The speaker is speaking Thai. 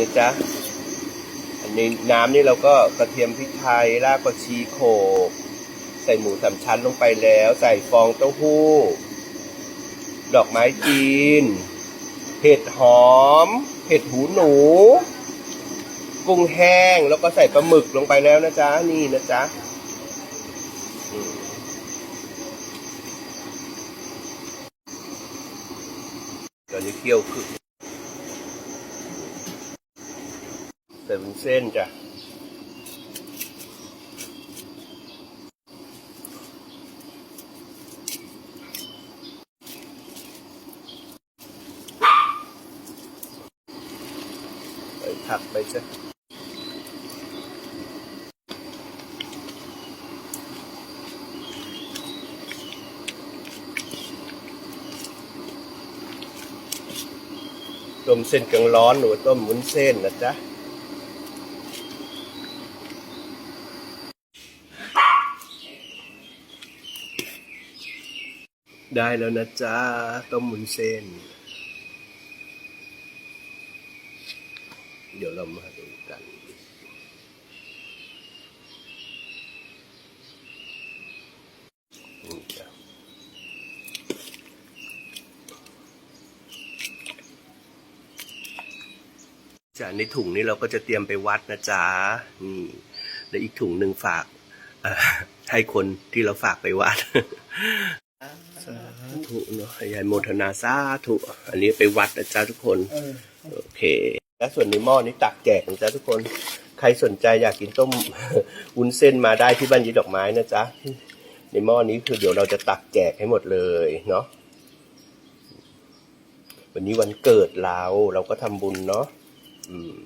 นะจ๊ะ อันนี้น้ำนี่เราก็กระเทียมพริกไทยรากผักชีโขลกใส่หมูสามชั้นลงไปแล้ว ใส่ฟองเต้าหู้ ดอกไม้จีน เห็ดหอม เห็ดหูหนู กุ้งแห้งแล้วก็ใส่ปลาหมึกลงไปแล้วนะจ๊ะ นี่นะจ๊ะตอนนี้เคี่ยวขึ้น ใส่เป็นเส้นจ้ะใส่ผักไปจ้ะต้มเส้นกลางร้อนหรือว่าต้มวุ้นเส้นนะจ๊ะ ได้แล้วนะจ๊ะต้มวุ้นเส้น เดี๋ยวเรามาดูกันนี่จ้ะจากในถุงนี้เราก็จะเตรียมไปวัดนะจ๊ะนี่แล้วอีกถุงหนึ่งฝากให้คนที่เราฝากไปวัด สาธุเนาะยายโมทนาสาธุอันนี้ไปวัดนะจ๊ะทุกคน โอเค และส่วนในหม้อนี้ตักแจกนะจ๊ะทุกคน ใครสนใจอยากกินต้มวุ้นเส้นมาได้ที่บ้านยีดอกไม้นะจ๊ะ ในหม้อนี้คือเดี๋ยวเราจะตักแจกให้หมดเลยเนาะ วันนี้วันเกิดเราเราก็ทำบุญเนาะ อืม